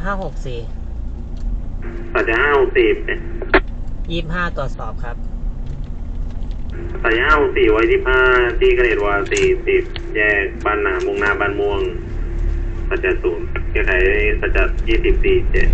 จ้าห้าหกสี่สัจจะห้าหกสี่ยี่ห้าตรวจสอบครับสัจจะห้าหกสี่ไว้ที่ห้าที่เกรดวาสี่สิบแยกบ้านนามุงนาบ้านม่วงสัจจะศูนย์แก้ไขสัจจะยี่สิบสี่เจ็ด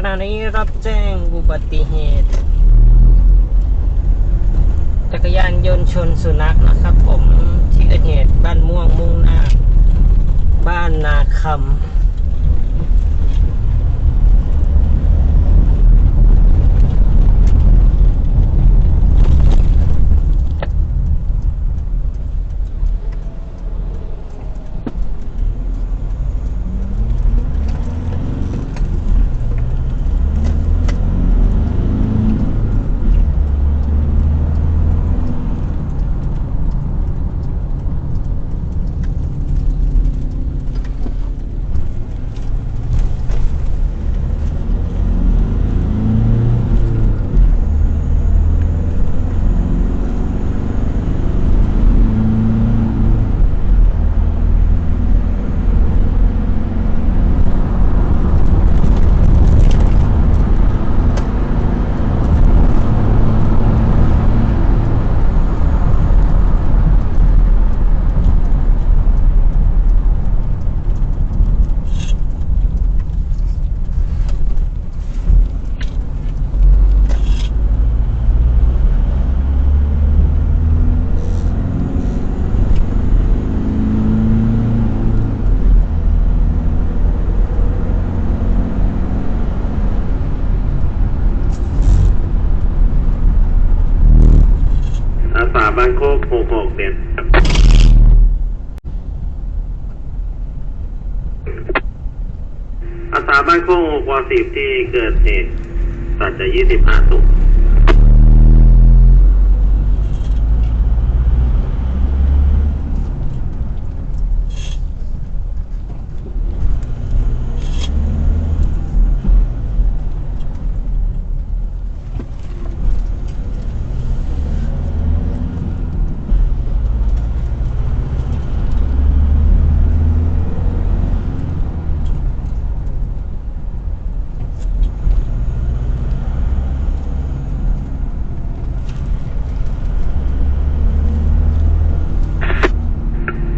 ขณะนี้รับแจ้งอุ บัติเหตุ จักรยานยนต์ชนสุนัขนะครับ ผมที่เกิดเหตุบ้านม่วงมุ่งหน้า บ้านนาคำ อาสาบ้านโคกหกวาสิบที่เกิดเหตุสัจจะยี่สิบห้าสุก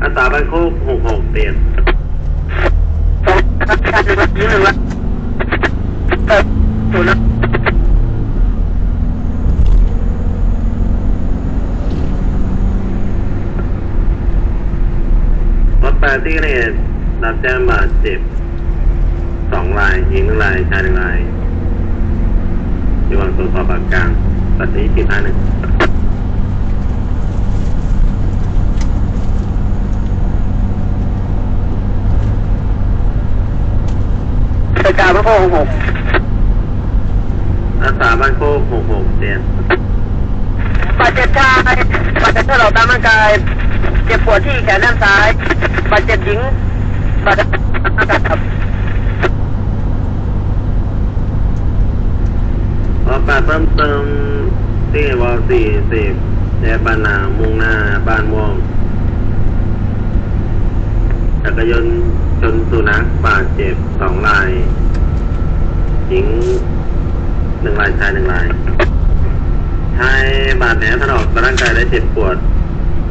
อาสาบ้าน หกเตียนยืนหนึ่งละเออศูนย์นะรถแปดที่เกิดเหตุรับแจ้งบาดเจ็บสองรายหญิงหนึ่งรายชายหนึ่งรายอยู่ระหว่างตรวสอบอาการตัดที่สิบห้าหนึ่ง ไปกลางพระโคหกอาสาบ้านโคกหกหกเตียนบาดเจ็บชายบาดเจ็บถลอกตามร่างกาย เจ็บปวดที่แขนด้านซ้ายบาดเจ็บหญิงบาดเจ็บร่างกายครับรถแปดเพิ่มเติมที่วอลสี่สิบแยกบ้านนามุ่งหน้าบ้านม่วงจักรยานชนสุนัขบาดเจ็บสองราย ริงหนึ่งลายชายหนึ่งลายชายบาดแผลถลอกตามร่างกายและเจ็บปวด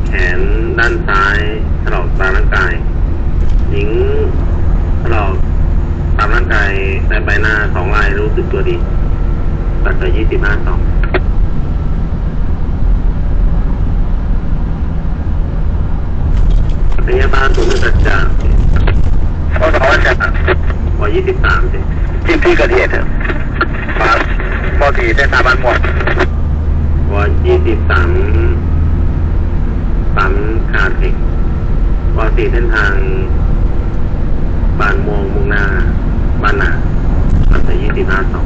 แขนด้านซ้ายถลอกตามร่างกาย หญิงถลอกตามร่างกายและใบหน้าสองลายรู้สึกตัวดีปัจจัยยี่สิบห้าสองพยาบาลศูนย์จัดจ่าพศจัดพอยี่สิบสามสิ ที่ที่เกิดเหตุครับมาพอสี่เส้นทางบ้านหมดวยี่สิบสามปั๊มคาเทควสี่เส้นทางบานม่วงมุ่งหน้าบ้านนาปัตตายี่สิบห้าสอง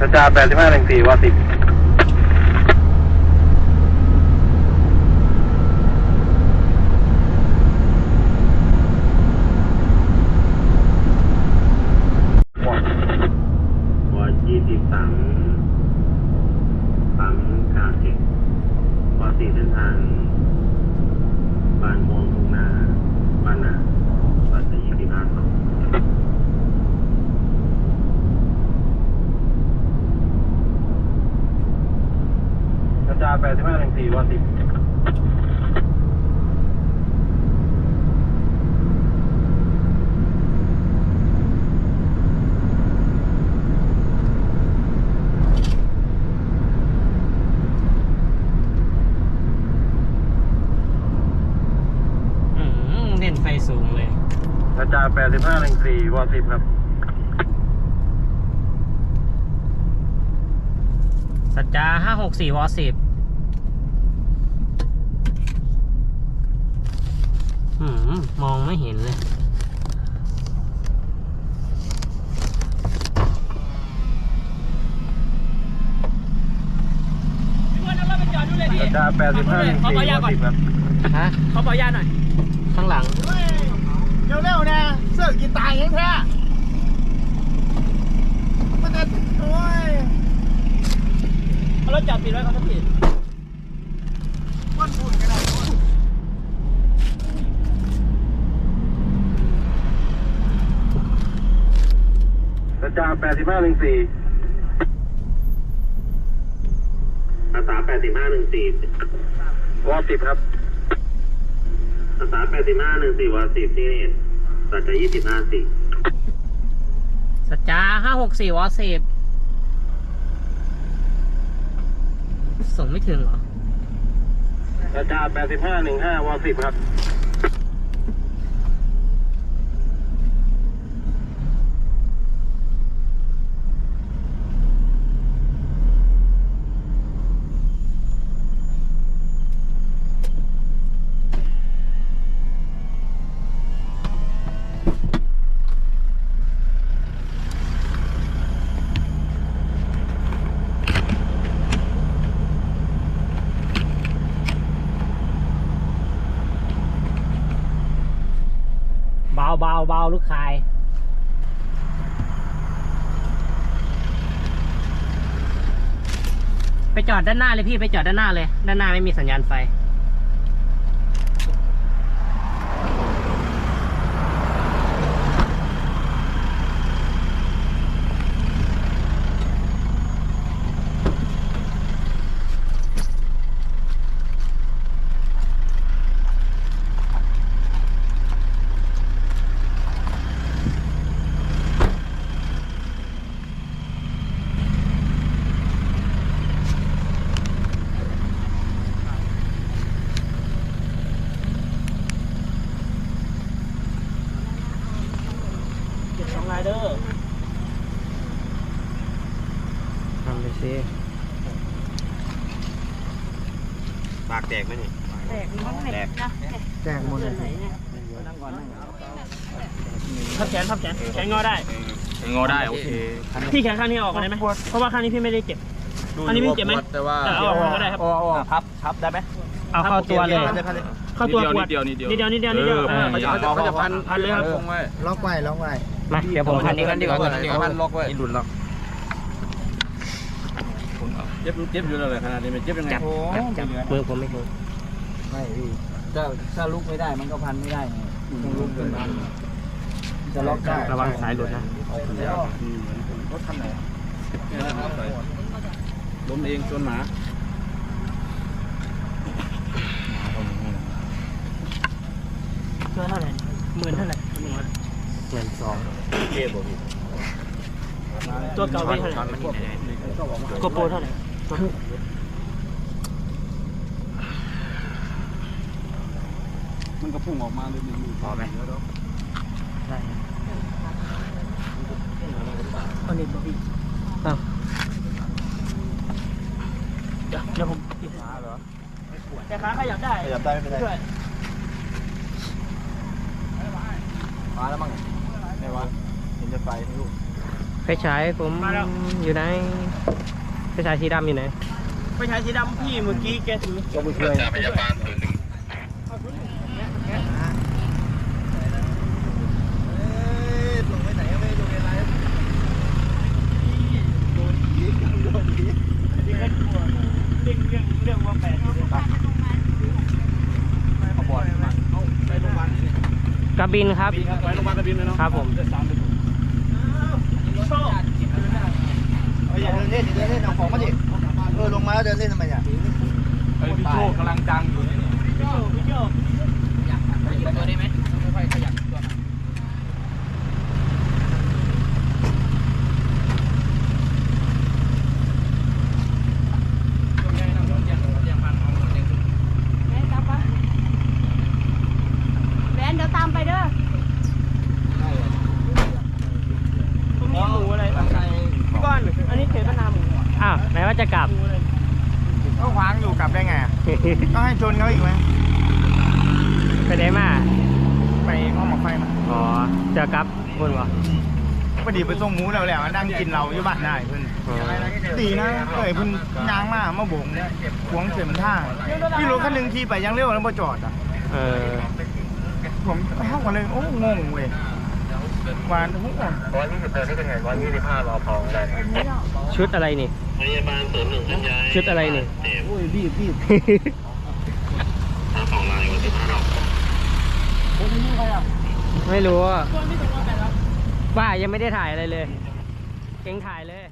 กระจาแปดสิบห้าหนึ่งสี่วอสิบ วยี่สิบสามปั๊มคาเทควสี่เส้นทางบานม่วงมุ่งหน้าบ้านนาปัตตายี่สิบห้าสอง กระจาแปด สิบห้าหนึ่งสี่วอสิบอืมเล่นไฟสูงเลยกระจาแปดสิบห้าหนึ่งสี่วอสิบครับ สัจจาห้าหกสี่วสิบ มมองไม่เห็นเลยกระจาแปดสิบห้าหนึ่งสี่วอสิบครับฮะเขาบอกย่าหน่อย ข้างหลัง เร็วๆนะเสื้อกีตายยังแท้มันจะโอ้ยเอารถจอดปิดไว้เขาจะปิดมันฝุ่น กันได้กระจาแปดสิบห้าหนึ่งสี่ภาษาแปดสิบห้าหนึ่งสี่วอสิบครับ ภาษาแปดสิบห้าหนึ่งสี่วสิบที่สัจจะยี่สิบห้าสี่สัจจาห้าหกสี่วสิบส่งไม่ถึงเหรอกระจาแปดสิบห้าหนึ่งห้าวอสิบครับ เบาลูกคายไปจอดด้านหน้าเลยพี่ไปจอดด้านหน้าเลย ด้านหน้าไม่มีสัญญาณไฟ เก็บสองลายเด้อ ทำไปสิ ปากแตกไหมนี่แตกมั้งแตกนะแจกหมดเลยทับแขนทับแขนแขนงอได้งอได้โอเคพี่แขนข้างนี้ออกมาได้ไหมเพราะว่าข้างนี้พี่ไม่ได้เจ็บอันนี้พี่เจ็บไหมแต่ว่าเออเอาออกก็ได้ครับพับพับได้ไหมเอาเข้าตัวเลยเข้าตัวปวดนิดเดียวนิดเดียวนิดเดียวนิดเดียวนิดเดียวเออเออเขาจะเขาจะพันพันเลยครับคงไว้ล็อกไว้ล็อกไว้มาเดี๋ยวผมพันนี้กันดีกว่าพันล็อกไว้ดุนล็อก เจ็บเจ็บอยู่เลยขนาดนี้มันเจ็บยังไงจับจับจับมือผมไม่ถูกไม่พี่ถ้าถ้าลุกไม่ได้มันก็พันไม่ได้ไงต้องลุกขึ้นพันจะล็อกได้ระวังสายหลุดนะรถคันไหนล้มเองชนหมาเท่าไหร่หมื่นเท่าไหร่เงินสอง ตัวเก่าพี่เท่าไหร่โกโปรเท่าไหร่มันก็พุ่งออกมาเลยมีพอไหมได้อันนี้บ่พี่อ้าวเดี๋ยวเดี๋ยวผมปิดขาเหรอแต่ขาขยับได้ขยับได้ไม่เป็นไรช่วยมาแล้วมั้งไหนวะเห็นจะไปลูก ไฟฉายผมอยู่ไหนไฟฉายสีดำอยู่ไหนไปใช้สีดำพี่เมื่อกี้แกถือก็ไม่เคยพยาบาลศูนย์หนึ่งนี่ก็กลัวเรื่องเรื่องเรื่องว่าแปดเอาบอลมาเอาไปโรงพยาบาลนี่กระบินครับบินครับไปโรงพยาบาลกระบินเลยเนาะครับผมเดือดสามเดือน โชค อย่า เดินเล่นเดินเล่นเอาของมาดิเออลงมาแล้วเดินเล่นทำไมเนี่ยไอ้พี่โชคกำลังจังอยู่นี่พี่โชคพี่โชค ตัวนี้ไหมค่อยๆขยับตัว แม่กลับปะแบนเดี๋ยวตามไปเด้อ ตรงนี้หมูอะไรก้อนอันนี้เขตพนาหมู อ้า วไหนว่าจะกลับหมูอะไรเขาขวางอยู่กลับได้ไงก็ให้ชนเขาอีกไหมไปไหนมา ไปห้องหมอกไฟมาอ๋อ เจอกลับคุณวะพอดีไปส่งหมูแล้วแหละนั่งกินเราอยู่บ้านได้เพิ่นอ๋อดีนะเอ้ยเพิ่นยางมามาโบกขวงเสียมันท่าพี่รถคันหนึงขี่ไปยังเร็วแล้วบ่จอดอะเออผมเข้ากันเลยโอ้งงเว้ย หวานทุกคนร้อยยี่สิบเปอร์ที่เป็นไงร้อยยี่สิบห้ารอพอได้ชุดอะไรนี่พยาบาลศูนย์หนึ่งสัญญาชุดอะไรนี่เจ็บโอ้ยรีบรีบทั้งสองรายวันที่ห้าเราไม่รู้ว่าว่ายังไม่ได้ถ่ายอะไรเลยเองถ่ายเลย